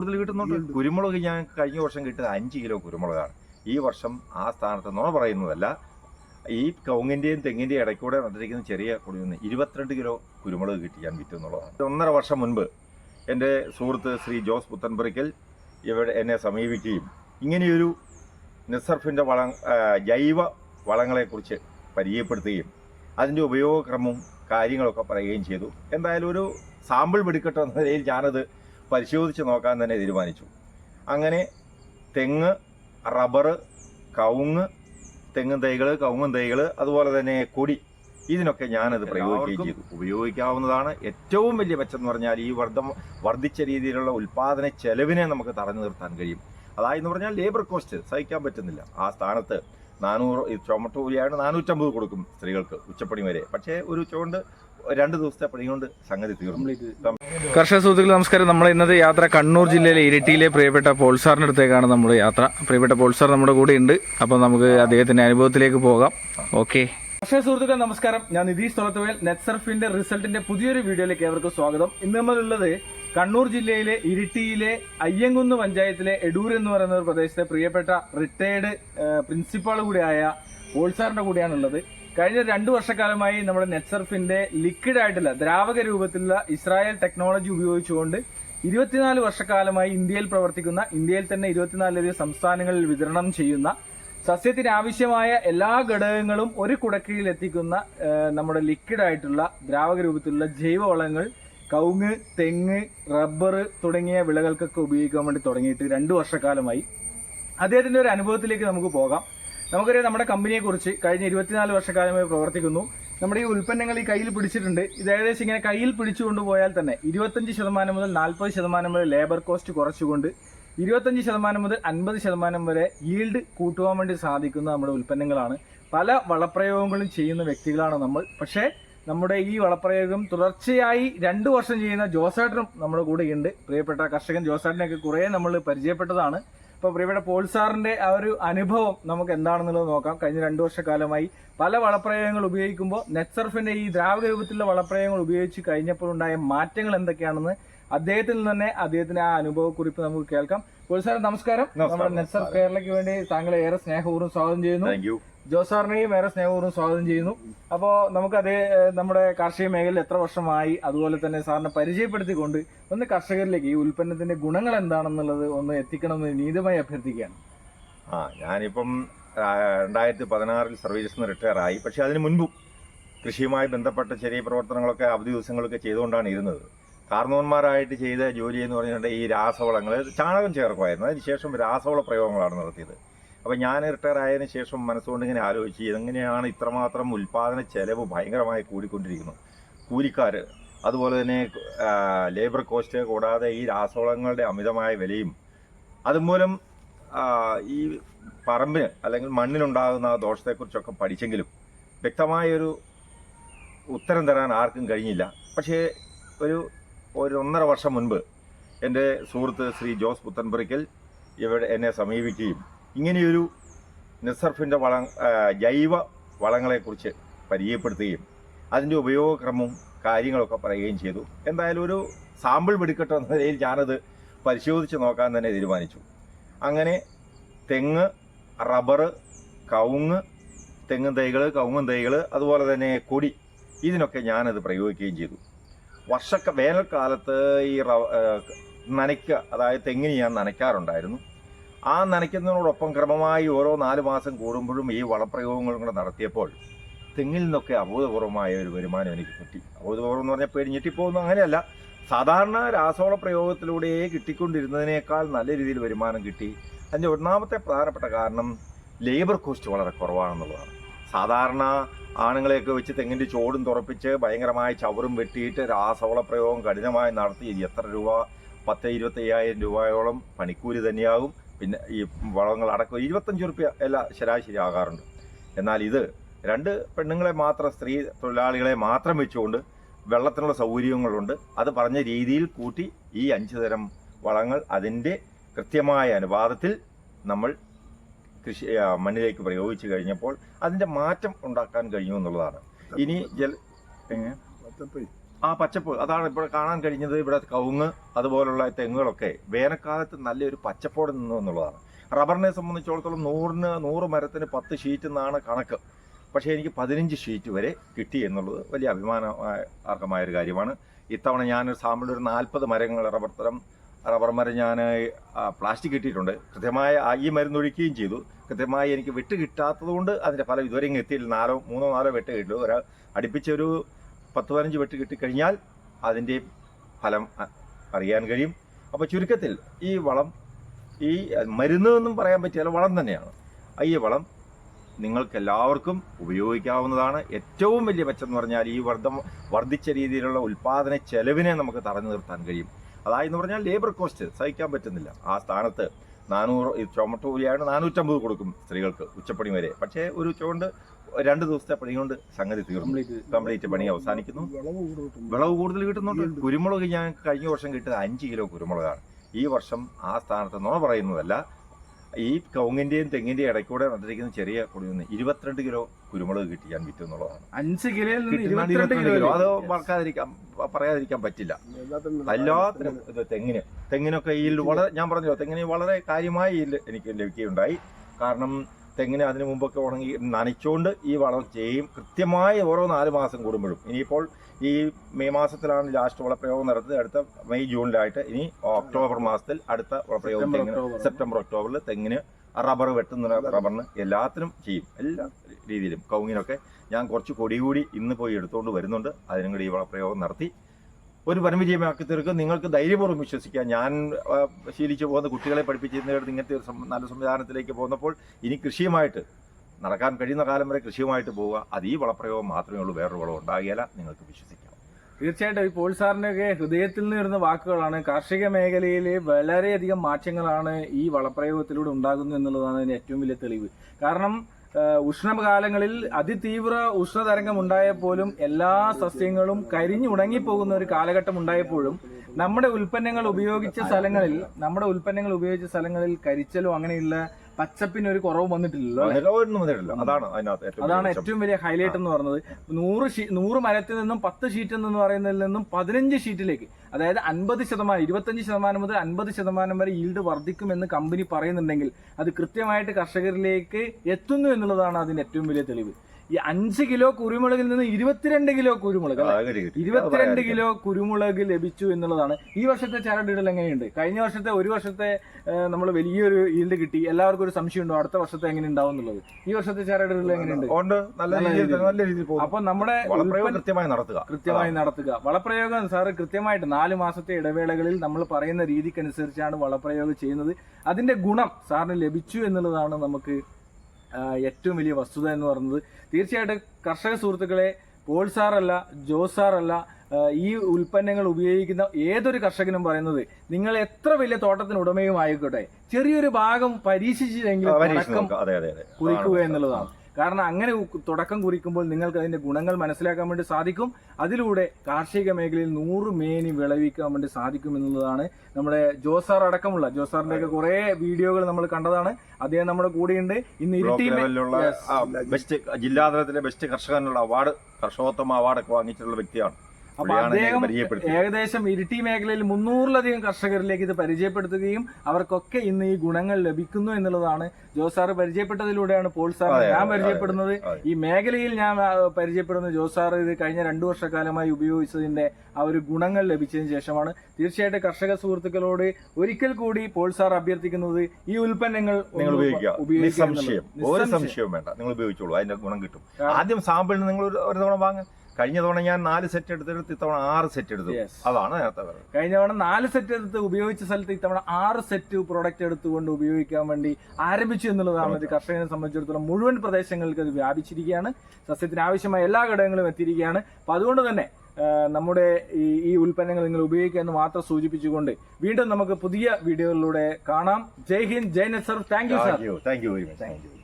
കൂടുതൽ കിട്ടുന്നുണ്ട്? കുരുമുളക് ഞാൻ കഴിഞ്ഞ വർഷം കിട്ടിയത് അഞ്ച് കിലോ കുരുമുളകാണ്. ഈ വർഷം ആ സ്ഥാനത്ത് നുണ പറയുന്നതല്ല ഈ കവുങ്ങിന്റെയും തെങ്ങിന്റെയും ഇടയ്ക്കൂടെ നട്ടിരിക്കുന്ന ചെറിയ കുടിയിൽ ഇരുപത്തിരണ്ട് കിലോ കുരുമുളക് കിട്ടി ഞാൻ വിറ്റു എന്നുള്ളതാണ്. ഒന്നര വർഷം മുൻപ് എന്റെ സുഹൃത്ത് ശ്രീ ജോസ് പുത്തൻപുരയ്ക്കൽ ഇവിടെ എന്നെ സമീപിക്കുകയും ഇങ്ങനെയൊരു നിസർഫിന്റെ വള ജൈവ വളങ്ങളെക്കുറിച്ച് പരിചയപ്പെടുത്തുകയും അതിന്റെ ഉപയോഗക്രമവും കാര്യങ്ങളൊക്കെ പറയുകയും ചെയ്തു. എന്തായാലും ഒരു സാമ്പിൾ വെടിക്കട്ടെ എന്ന നിലയിൽ ഞാനത് പരിശോധിച്ച് നോക്കാൻ തന്നെ തീരുമാനിച്ചു. അങ്ങനെ തെങ്ങ് റബ്ബർ കവുങ്ങ് തെങ്ങും തൈകൾ കവുങ്ങും തൈകൾ അതുപോലെ തന്നെ കൊടി ഇതിനൊക്കെ ഞാനത് പ്രയോഗിക്കുകയും ചെയ്തു. ഉപയോഗിക്കാവുന്നതാണ് ഏറ്റവും വലിയ മെച്ചം എന്ന് പറഞ്ഞാൽ ഈ വർദ്ധ വർദ്ധിച്ച രീതിയിലുള്ള ഉൽപാദന ചെലവിനെ നമുക്ക് തടഞ്ഞു നിർത്താൻ കഴിയും. അതായെന്ന് പറഞ്ഞാൽ ലേബർ കോസ്റ്റ് സഹിക്കാൻ പറ്റുന്നില്ല. ആ സ്ഥാനത്ത് നാനൂറ് ഈ ചുമട്ടുകൂലിയാണ് നാനൂറ്റമ്പത് കൊടുക്കും സ്ത്രീകൾക്ക് ഉച്ചപ്പണി വരെ. പക്ഷേ ഒരു ഉച്ചകൊണ്ട് രണ്ട് ദിവസത്തെ പണി കൊണ്ട് സംഗതി തീർന്നു. കർഷക സുഹൃത്തുക്കൾ നമസ്കാരം. നമ്മൾ ഇന്നത്തെ യാത്ര കണ്ണൂർ ജില്ലയിലെ ഇരിട്ടിയിലെ പ്രിയപ്പെട്ട പോൾസാറിന്റെ അടുത്തേക്കാണ് നമ്മുടെ യാത്ര. പ്രിയപ്പെട്ട പോൾസാർ നമ്മുടെ കൂടെ ഉണ്ട്. അപ്പോൾ നമുക്ക് അദ്ദേഹത്തിന്റെ അനുഭവത്തിലേക്ക് പോകാം. ഓക്കെ. കർഷക സുഹൃത്തുക്കൾ നമസ്കാരം. ഞാൻ നിതീഷ് നെറ്റ് നെറ്റ്സർഫിന്റെ റിസൾട്ടിന്റെ പുതിയൊരു വീഡിയോയിലേക്ക് ഏവർക്കും സ്വാഗതം. ഇന്ന് നമ്മളുള്ളത് കണ്ണൂർ ജില്ലയിലെ ഇരിട്ടിയിലെ അയ്യങ്കുന്ന് പഞ്ചായത്തിലെ എടൂർ എന്ന് പറയുന്ന ഒരു പ്രദേശത്തെ പ്രിയപ്പെട്ട റിട്ടയേർഡ് പ്രിൻസിപ്പാൾ കൂടിയായ ഓൾസാറിന്റെ കൂടെയാണുള്ളത്. കഴിഞ്ഞ രണ്ടു വർഷക്കാലമായി നമ്മുടെ നെറ്റ്സർഫിന്റെ ലിക്വിഡ് ആയിട്ടുള്ള ദ്രാവക രൂപത്തിലുള്ള ഇസ്രായേൽ ടെക്നോളജി ഉപയോഗിച്ചുകൊണ്ട് ഇരുപത്തിനാല് വർഷക്കാലമായി ഇന്ത്യയിൽ പ്രവർത്തിക്കുന്ന ഇന്ത്യയിൽ തന്നെ ഇരുപത്തിനാലിലധികം സംസ്ഥാനങ്ങളിൽ വിതരണം ചെയ്യുന്ന സസ്യത്തിന് ആവശ്യമായ എല്ലാ ഘടകങ്ങളും ഒരു കുടക്കീഴിൽ എത്തിക്കുന്ന നമ്മുടെ ലിക്വിഡ് ആയിട്ടുള്ള ദ്രാവക രൂപത്തിലുള്ള ജൈവവളങ്ങൾ കവുങ്ങ് തെങ്ങ് റബ്ബർ തുടങ്ങിയ വിളകൾക്കൊക്കെ ഉപയോഗിക്കാൻ വേണ്ടി തുടങ്ങിയിട്ട് രണ്ടു വർഷക്കാലമായി. അദ്ദേഹത്തിന്റെ ഒരു അനുഭവത്തിലേക്ക് നമുക്ക് പോകാം. നമുക്കറിയാം നമ്മുടെ കമ്പനിയെക്കുറിച്ച് കഴിഞ്ഞ ഇരുപത്തിനാല് വർഷക്കാലമായി പ്രവർത്തിക്കുന്നു. നമ്മുടെ ഈ ഉൽപ്പന്നങ്ങൾ ഈ കയ്യിൽ പിടിച്ചിട്ടുണ്ട്. ഇത് ഏകദേശം ഇങ്ങനെ കയ്യിൽ പിടിച്ചുകൊണ്ട് പോയാൽ തന്നെ ഇരുപത്തഞ്ച് ശതമാനം മുതൽ നാൽപ്പത് ശതമാനം വരെ ലേബർ കോസ്റ്റ് കുറച്ചുകൊണ്ട് ഇരുപത്തഞ്ച് ശതമാനം മുതൽ അൻപത് ശതമാനം വരെ ഈൽഡ് കൂട്ടുവാൻ വേണ്ടി സാധിക്കുന്ന നമ്മുടെ ഉൽപ്പന്നങ്ങളാണ്. പല വളപ്രയോഗങ്ങളും ചെയ്യുന്ന വ്യക്തികളാണ് നമ്മൾ. പക്ഷേ നമ്മുടെ ഈ വളപ്രയോഗം തുടർച്ചയായി രണ്ടു വർഷം ചെയ്യുന്ന ജോസേട്ടനും നമ്മുടെ കൂടെയുണ്ട്. പ്രിയപ്പെട്ട കർഷകൻ ജോസേട്ടനെയൊക്കെ കുറേ നമ്മൾ പരിചയപ്പെട്ടതാണ്. ഇപ്പോൾ പ്രിയപ്പെട്ട പോൾ സാറിന്റെ ആ ഒരു അനുഭവം നമുക്ക് എന്താണെന്നുള്ളത് നോക്കാം. കഴിഞ്ഞ രണ്ടു വർഷക്കാലമായി പല വളപ്രയോഗങ്ങൾ ഉപയോഗിക്കുമ്പോൾ നെറ്റ്സർഫിന്റെ ഈ ദ്രാവക രൂപത്തിലുള്ള വളപ്രയോഗങ്ങൾ ഉപയോഗിച്ച് കഴിഞ്ഞപ്പോൾ ഉണ്ടായ മാറ്റങ്ങൾ എന്തൊക്കെയാണെന്ന് അദ്ദേഹത്തിൽ നിന്ന് തന്നെ അദ്ദേഹത്തിന്റെ ആ അനുഭവക്കുറിപ്പ് നമുക്ക് കേൾക്കാം. സാർ നമസ്കാരം. നമ്മുടെ നെറ്റ്സർഫ് കേരളയ്ക്ക് വേണ്ടി താങ്കളെ ഏറെ സ്നേഹപൂർവം സ്വാഗതം ചെയ്യുന്നു. ജോസ് സാറിനെയും ഏറെ സ്നേഹപൂർവം സ്വാഗതം ചെയ്യുന്നു. അപ്പോൾ നമുക്ക് അതേ നമ്മുടെ കാർഷിക മേഖലയിൽ എത്ര വർഷമായി അതുപോലെ തന്നെ സാറിനെ പരിചയപ്പെടുത്തിക്കൊണ്ട് ഒന്ന് കർഷകരിലേക്ക് ഈ ഉൽപ്പന്നത്തിന്റെ ഗുണങ്ങൾ എന്താണെന്നുള്ളത് ഒന്ന് എത്തിക്കണമെന്ന് നീതമായി അഭ്യർത്ഥിക്കുകയാണ്. ആ ഞാനിപ്പം രണ്ടായിരത്തി പതിനാറിൽ സർവീസിൽ നിന്ന് റിട്ടയർ ആയി പക്ഷെ അതിന് മുൻപും കൃഷിയുമായി ബന്ധപ്പെട്ട ചെറിയ പ്രവർത്തനങ്ങളൊക്കെ അവധി ദിവസങ്ങളൊക്കെ ചെയ്തുകൊണ്ടാണ് ഇരുന്നത്. കാർന്നവന്മാരായിട്ട് ചെയ്ത ജോലി എന്ന് പറഞ്ഞിട്ടുണ്ടെങ്കിൽ ഈ രാസവളങ്ങൾ ചാണകം ചേർക്കുമായിരുന്നു. അതിനുശേഷം രാസവള പ്രയോഗങ്ങളാണ് നടത്തിയത്. അപ്പോൾ ഞാൻ റിട്ടയർ ആയതിനു ശേഷം മനസ്സുകൊണ്ട് ഇങ്ങനെ ആലോചിച്ച് എങ്ങനെയാണ് ഇത്രമാത്രം ഉൽപ്പാദന ചെലവ് ഭയങ്കരമായി കൂടിക്കൊണ്ടിരിക്കുന്നത്. കൂലിക്കാർ അതുപോലെ തന്നെ ലേബർ കോസ്റ്റ് കൂടാതെ ഈ രാസവളങ്ങളുടെ അമിതമായ വിലയും അതുമൂലം ഈ പറമ്പിന് അല്ലെങ്കിൽ മണ്ണിനുണ്ടാകുന്ന ദോഷത്തെക്കുറിച്ചൊക്കെ പഠിച്ചെങ്കിലും വ്യക്തമായൊരു ഉത്തരം തരാൻ ആർക്കും കഴിഞ്ഞില്ല. പക്ഷേ ഒരു ഒരു ഒന്നര വർഷം മുൻപ് എന്റെ സുഹൃത്ത് ശ്രീ ജോസ് പുത്തൻപുരയ്ക്കൽ ഇവിടെ എന്നെ സമീപിക്കുകയും ഇങ്ങനെയൊരു നിസർഫിന്റെ വള ജൈവ വളങ്ങളെക്കുറിച്ച് പരിചയപ്പെടുത്തുകയും അതിന്റെ ഉപയോഗക്രമവും കാര്യങ്ങളൊക്കെ പറയുകയും ചെയ്തു. എന്തായാലും ഒരു സാമ്പിൾ എടുക്കട്ടെ എന്ന നിലയിൽ ഞാനത് പരിശോധിച്ച് നോക്കാൻ തന്നെ തീരുമാനിച്ചു. അങ്ങനെ തെങ്ങ് റബ്ബർ കവുങ്ങ് തെങ്ങും തൈകൾ കവുങ്ങും തൈകൾ അതുപോലെ തന്നെ കൊടി ഇതിനൊക്കെ ഞാനത് പ്രയോഗിക്കുകയും ചെയ്തു. വർഷക്ക വേനൽക്കാലത്ത് ഈ നനയ്ക്കുക അതായത് തെങ്ങിന് ഞാൻ നനയ്ക്കാറുണ്ടായിരുന്നു. ആ നനയ്ക്കുന്നതിനോടൊപ്പം ക്രമമായി ഓരോ നാല് മാസം കൂടുമ്പോഴും ഈ വളപ്രയോഗങ്ങളും കൂടെ നടത്തിയപ്പോൾ തെങ്ങിൽ നിന്നൊക്കെ അബോധപൂർവമായ ഒരു വരുമാനം എനിക്ക് കിട്ടി. അബോധപൂർവം എന്ന് പറഞ്ഞാൽ പേടി ഞെട്ടിപ്പോകുന്നു അങ്ങനെയല്ല. സാധാരണ രാസവള പ്രയോഗത്തിലൂടെ കിട്ടിക്കൊണ്ടിരുന്നതിനേക്കാൾ നല്ല രീതിയിൽ വരുമാനം കിട്ടി. അതിന്റെ ഒന്നാമത്തെ പ്രധാനപ്പെട്ട കാരണം ലേബർ കോസ്റ്റ് വളരെ കുറവാണെന്നുള്ളതാണ്. സാധാരണ ആണുങ്ങളെയൊക്കെ വെച്ച് തെങ്ങിന്റെ ചോടും തുറപ്പിച്ച് ഭയങ്കരമായ ചവറും വെട്ടിയിട്ട് രാസവള പ്രയോഗം കഠിനമായി നടത്തി. എത്ര രൂപ? പത്ത് ഇരുപത്തയ്യായിരം രൂപയോളം പണിക്കൂലി തന്നെയാകും. പിന്നെ ഈ വളങ്ങൾ അടക്കം ഇരുപത്തഞ്ച് റുപ്യ എല്ലാം ശരാശരി ആകാറുണ്ട്. എന്നാൽ ഇത് രണ്ട് പെണ്ണുങ്ങളെ മാത്രം സ്ത്രീ തൊഴിലാളികളെ മാത്രം വെച്ചുകൊണ്ട് വെള്ളത്തിനുള്ള സൗകര്യങ്ങളുണ്ട്. അത് പറഞ്ഞ രീതിയിൽ കൂട്ടി ഈ അഞ്ച് തരം വളങ്ങൾ അതിന്റെ കൃത്യമായ അനുപാതത്തിൽ നമ്മൾ കൃഷി മണ്ണിലേക്ക് പ്രയോഗിച്ചു കഴിഞ്ഞപ്പോൾ അതിന്റെ മാറ്റം ഉണ്ടാക്കാൻ കഴിഞ്ഞു എന്നുള്ളതാണ്. ഇനി ജൽ എങ്ങനെ? ആ പച്ചപ്പ് അതാണ് ഇപ്പോൾ കാണാൻ കഴിഞ്ഞത്. ഇവിടെ കവുങ്ങ് അതുപോലുള്ള തെങ്ങുകളൊക്കെ വേനൽക്കാലത്ത് നല്ലൊരു പച്ചപ്പോടെ നിന്നു എന്നുള്ളതാണ്. റബ്ബറിനെ സംബന്ധിച്ചിടത്തോളം നൂറിന് നൂറ് മരത്തിന് പത്ത് ഷീറ്റ് എന്നാണ് കണക്ക്. പക്ഷേ എനിക്ക് പതിനഞ്ച് ഷീറ്റ് വരെ കിട്ടി എന്നുള്ളത് വലിയ അഭിമാനാർഹമായ ഒരു കാര്യമാണ്. ഇത്തവണ ഞാനൊരു സാമ്പിൾ ഒരു നാൽപ്പത് മരങ്ങൾ റബ്ബർ തരം റബ്ബർ മരം ഞാൻ പ്ലാസ്റ്റിക് കിട്ടിയിട്ടുണ്ട് കൃത്യമായ ഈ മരുന്നൊഴിക്കുകയും ചെയ്തു. കൃത്യമായി എനിക്ക് വെട്ട് കിട്ടാത്തത് കൊണ്ട് അതിന്റെ ഫലം ഇതുവരെ എത്തിയില്ല. നാലോ മൂന്നോ നാലോ വെട്ട് കിട്ടുള്ളൂ ഒരു അടുപ്പിച്ചൊരു പത്ത് പതിനഞ്ച് വെട്ട് കിട്ടിക്കഴിഞ്ഞാൽ അതിന്റെ ഫലം അറിയാൻ കഴിയും. അപ്പോൾ ചുരുക്കത്തിൽ ഈ വളം ഈ മരുന്ന് എന്നും പറയാൻ പറ്റിയാൽ വളം തന്നെയാണ്. ഈ വളം നിങ്ങൾക്ക് എല്ലാവർക്കും ഉപയോഗിക്കാവുന്നതാണ്. ഏറ്റവും വലിയ മെച്ചം എന്ന് പറഞ്ഞാൽ ഈ വർദ്ധം വർദ്ധിച്ച രീതിയിലുള്ള ഉൽപ്പാദന ചെലവിനെ നമുക്ക് തടഞ്ഞു നിർത്താൻ കഴിയും. അതായെന്ന് പറഞ്ഞാൽ ലേബർ കോസ്റ്റ് സഹിക്കാൻ പറ്റുന്നില്ല. ആ സ്ഥാനത്ത് നാനൂറ് ചുമട്ട് കൂലിയാണ് നാനൂറ്റമ്പത് കൊടുക്കും സ്ത്രീകൾക്ക് ഉച്ചപ്പണി വരെ. പക്ഷേ ഒരു ചുവണ്ട് രണ്ട് ദിവസത്തെ പണി കൊണ്ട് സംഗതി തീർന്നു. കംപ്ലീറ്റ് പണി അവസാനിക്കുന്നു. വിളവ് കൂടുതൽ കിട്ടുന്നുണ്ട്. കുരുമുളക് ഞാൻ കഴിഞ്ഞ വർഷം കിട്ടിയത് അഞ്ച് കിലോ കുരുമുളകാണ്. ഈ വർഷം ആ സ്ഥാനത്ത് നുണ പറയുന്നതല്ല. ഈ കവുങ്ങിന്റെയും തെങ്ങിന്റെയും ഇടയ്ക്കൂടെ നട്ടിരിക്കുന്ന ചെറിയ കുടിയിൽ ഇരുപത്തിരണ്ട് കിലോ കുരുമുളക് കിട്ടി ഞാൻ വിറ്റു എന്നുള്ളതാണ് അഞ്ച് കിലോയിൽ നിന്ന് ഇരുപത്തിരണ്ട് കിലോ കിലോ. അത് മറക്കാതിരിക്കാൻ പറയാതിരിക്കാൻ പറ്റില്ല. എല്ലാത്തിനും തെങ്ങിന്. തെങ്ങിനൊക്കെ ഈ വളരെ ഞാൻ പറഞ്ഞല്ലോ തെങ്ങിന് വളരെ കാര്യമായി എനിക്ക് ലഭിക്കുകയുണ്ടായി. കാരണം തെങ്ങിന് അതിനു മുമ്പൊക്കെ ഉണങ്ങി നനച്ചുകൊണ്ട് ഈ വളം ചെയ്യും. കൃത്യമായി ഓരോ നാല് മാസം കൂടുമ്പോഴും. ഇനിയിപ്പോൾ ഈ മെയ് മാസത്തിലാണ് ലാസ്റ്റ് വളപ്രയോഗം നടത്തുന്നത്. അടുത്ത മെയ് ജൂണിലായിട്ട് ഇനി ഒക്ടോബർ മാസത്തിൽ അടുത്ത വളപ്രയോഗം സെപ്റ്റംബർ, തെങ്ങിന് സെപ്റ്റംബർ ഒക്ടോബറിൽ തെങ്ങിന് റബ്ബർ വെട്ടുന്ന റബ്ബറിന് എല്ലാത്തിനും ചെയ്യും. എല്ലാ രീതിയിലും. കൗങ്ങിനൊക്കെ ഞാൻ കുറച്ച് കൊടി കൂടി ഇന്ന് പോയി എടുത്തുകൊണ്ട് വരുന്നുണ്ട്. അതിനും കൂടി ഈ വളപ്രയോഗം നടത്തി. ഒരു വനവിജയമാക്കി തീർക്കും നിങ്ങൾക്ക് ധൈര്യപൂർവം വിശ്വസിക്കാം. ഞാൻ ശീലിച്ചു പോകുന്ന കുട്ടികളെ പഠിപ്പിച്ചിരുന്നിടത്ത് ഇങ്ങനത്തെ ഒരു നല്ല സംവിധാനത്തിലേക്ക് പോകുന്നപ്പോൾ ഇനി കൃഷിയുമായിട്ട് നടക്കാൻ കഴിയുന്ന കാലം വരെ കൃഷിയുമായിട്ട് പോവുക. അത് ഈ വളപ്രയോഗം മാത്രമേ ഉള്ളൂ. വേറൊരു വളം ഉണ്ടാകില്ല നിങ്ങൾക്ക് വിശ്വസിക്കാം. തീർച്ചയായിട്ടും ഈ പോൾ സാറിന്റെയൊക്കെ ഹൃദയത്തിൽ നിന്ന് വരുന്ന വാക്കുകളാണ് കാർഷിക മേഖലയിൽ വളരെയധികം മാറ്റങ്ങളാണ് ഈ വളപ്രയോഗത്തിലൂടെ ഉണ്ടാകുന്നു എന്നുള്ളതാണ് അതിന്റെ ഏറ്റവും വലിയ തെളിവ്. കാരണം ഉഷ്ണകാലങ്ങളിൽ അതിതീവ്ര ഉഷ്ണതരംഗം ഉണ്ടായപ്പോലും എല്ലാ സസ്യങ്ങളും കരിഞ്ഞുണങ്ങിപ്പോകുന്ന ഒരു കാലഘട്ടം ഉണ്ടായപ്പോഴും നമ്മുടെ ഉൽപ്പന്നങ്ങൾ ഉപയോഗിച്ച സ്ഥലങ്ങളിൽ നമ്മുടെ ഉൽപ്പന്നങ്ങൾ ഉപയോഗിച്ച സ്ഥലങ്ങളിൽ കരിച്ചലോ അങ്ങനെയുള്ള പച്ചപ്പിന് ഒരു കുറവ് വന്നിട്ടില്ലല്ലോ അല്ലേ? ഒന്നും വന്നിട്ടില്ല അതാണ് അതിനകത്ത് ഏറ്റവും അതാണ് വലിയ ഏറ്റവും വലിയ ഹൈലൈറ്റ് എന്ന് പറയുന്നത്. നൂറ് ഷീ നൂറ് മരത്തിൽ നിന്നും പത്ത് ഷീറ്റ് എന്ന് പറയുന്നതിൽ നിന്നും പതിനഞ്ച് ഷീറ്റിലേക്ക് അതായത് അൻപത് ശതമാനം ഇരുപത്തഞ്ച് ശതമാനം മുതൽ അൻപത് ശതമാനം വരെ ഈൽഡ് വർദ്ധിക്കുമെന്ന് കമ്പനി പറയുന്നുണ്ടെങ്കിൽ അത് കൃത്യമായിട്ട് കർഷകരിലേക്ക് എത്തുന്നു എന്നുള്ളതാണ് അതിന്റെ ഏറ്റവും വലിയ തെളിവ്. ഈ അഞ്ച് കിലോ കുരുമുളകിൽ നിന്ന് ഇരുപത്തിരണ്ട് കിലോ കുരുമുളക് ഇരുപത്തിരണ്ട് കിലോ കുരുമുളക് ലഭിച്ചു എന്നുള്ളതാണ്. ഈ വർഷത്തെ ചരടിടൽ എങ്ങനെയുണ്ട്? കഴിഞ്ഞ വർഷത്തെ ഒരു വർഷത്തെ നമ്മൾ വലിയൊരു ഈൽഡ് കിട്ടി. എല്ലാവർക്കും ഒരു സംശയം ഉണ്ടോ അടുത്ത വർഷത്തെ എങ്ങനെ ഉണ്ടാവും എന്നുള്ളത്? ഈ വർഷത്തെ ചരടിടൽ എങ്ങനെയുണ്ട് അപ്പൊ നമ്മുടെ വളപ്രയോഗം കൃത്യമായി നടത്തുക. കൃത്യമായി നടത്തുക. വളപ്രയോഗം സാറ് കൃത്യമായിട്ട് നാല് മാസത്തെ ഇടവേളകളിൽ നമ്മൾ പറയുന്ന രീതിക്കനുസരിച്ചാണ് വളപ്രയോഗം ചെയ്യുന്നത്. അതിന്റെ ഗുണം സാറിന് ലഭിച്ചു എന്നുള്ളതാണ് നമുക്ക് ഏറ്റവും വലിയ വസ്തുത എന്ന് പറയുന്നത് തീർച്ചയായിട്ടും കർഷക സുഹൃത്തുക്കളെ പോൾ സാറല്ല ജോസ് സാറല്ല ഈ ഉൽപ്പന്നങ്ങൾ ഉപയോഗിക്കുന്ന ഏതൊരു കർഷകനും പറയുന്നത് നിങ്ങൾ എത്ര വലിയ തോട്ടത്തിന് ഉടമയും ആയിക്കോട്ടെ ചെറിയൊരു ഭാഗം പരീക്ഷിച്ചില്ലെങ്കിൽ കുറിക്കുക എന്നുള്ളതാണ്. കാരണം അങ്ങനെ തുടക്കം കുറിക്കുമ്പോൾ നിങ്ങൾക്ക് അതിന്റെ ഗുണങ്ങൾ മനസ്സിലാക്കാൻ വേണ്ടി സാധിക്കും. അതിലൂടെ കാർഷിക മേഖലയിൽ നൂറ് മേനി വിളവിക്കാൻ വേണ്ടി സാധിക്കും എന്നുള്ളതാണ് നമ്മുടെ ജോസാർ അടക്കമുള്ള ജോസാറിന്റെ ഒക്കെ കുറെ വീഡിയോകൾ നമ്മൾ കണ്ടതാണ്. അദ്ദേഹം നമ്മുടെ കൂടെയുണ്ട്. ഇന്ന് ബെസ്റ്റ് ജില്ലാതലത്തിലെ ബെസ്റ്റ് കർഷകനുള്ള അവാർഡ് കർഷകോത്തമ അവാർഡൊക്കെ വാങ്ങിച്ചിട്ടുള്ള വ്യക്തിയാണ്. അപ്പൊ അദ്ദേഹം ഏകദേശം ഇരിട്ടി മേഖലയിൽ മുന്നൂറിലധികം കർഷകരിലേക്ക് ഇത് പരിചയപ്പെടുത്തുകയും അവർക്കൊക്കെ ഇന്ന് ഈ ഗുണങ്ങൾ ലഭിക്കുന്നു എന്നുള്ളതാണ്. ജോസ് സാറ് പരിചയപ്പെട്ടതിലൂടെയാണ് പോൾ സാർ ഞാൻ പരിചയപ്പെടുന്നത്. ഈ മേഖലയിൽ ഞാൻ പരിചയപ്പെടുന്ന ജോസ് ജോസാർ ഇത് കഴിഞ്ഞ രണ്ടു വർഷക്കാലമായി ഉപയോഗിച്ചതിന്റെ ആ ഒരു ഗുണങ്ങൾ ലഭിച്ചതിന് ശേഷമാണ്. തീർച്ചയായിട്ടും കർഷക സുഹൃത്തുക്കളോട് ഒരിക്കൽ കൂടി പോൾ സാർ അഭ്യർത്ഥിക്കുന്നത് ഈ ഉൽപ്പന്നങ്ങൾ നിങ്ങൾ ഉപയോഗിക്കുക. ഒരു. സംശയവും വേണ്ട. നിങ്ങൾ ഉപയോഗിച്ചോളൂ. അതിന്റെ ഗുണം കിട്ടും. ആദ്യം സാമ്പിളിന് നിങ്ങൾ ഒരു തവണ വാങ്ങ. കഴിഞ്ഞ തവണ ഞാൻ നാല് സെറ്റ് എടുത്തെടുത്ത് ഇത്തവണ ആറ് സെറ്റ് എടുത്തു. അതാണ് നേരത്തെ പറഞ്ഞത്. കഴിഞ്ഞ തവണ നാല് സെറ്റ് എടുത്ത് ഉപയോഗിച്ച സ്ഥലത്ത് ഇത്തവണ ആറ് സെറ്റ് പ്രോഡക്റ്റ് എടുത്തുകൊണ്ട് ഉപയോഗിക്കാൻ വേണ്ടി ആരംഭിച്ചു എന്നുള്ളതാണ് ഒരു കർഷകനെ സംബന്ധിച്ചിടത്തോളം മുഴുവൻ പ്രദേശങ്ങൾക്ക് അത് വ്യാപിച്ചിരിക്കുകയാണ്. സസ്യത്തിന് ആവശ്യമായ എല്ലാ ഘടകങ്ങളും എത്തിയിരിക്കുകയാണ്. അപ്പൊ അതുകൊണ്ട് തന്നെ നമ്മുടെ ഈ ഈ ഉൽപ്പന്നങ്ങൾ നിങ്ങൾ ഉപയോഗിക്കുക എന്ന് മാത്രം സൂചിപ്പിച്ചുകൊണ്ട് വീണ്ടും നമുക്ക് പുതിയ വീഡിയോകളിലൂടെ കാണാം. ജയ് ഹിന്ദ് ജയ് നെസർ thank you sir thank you thank you very much thank you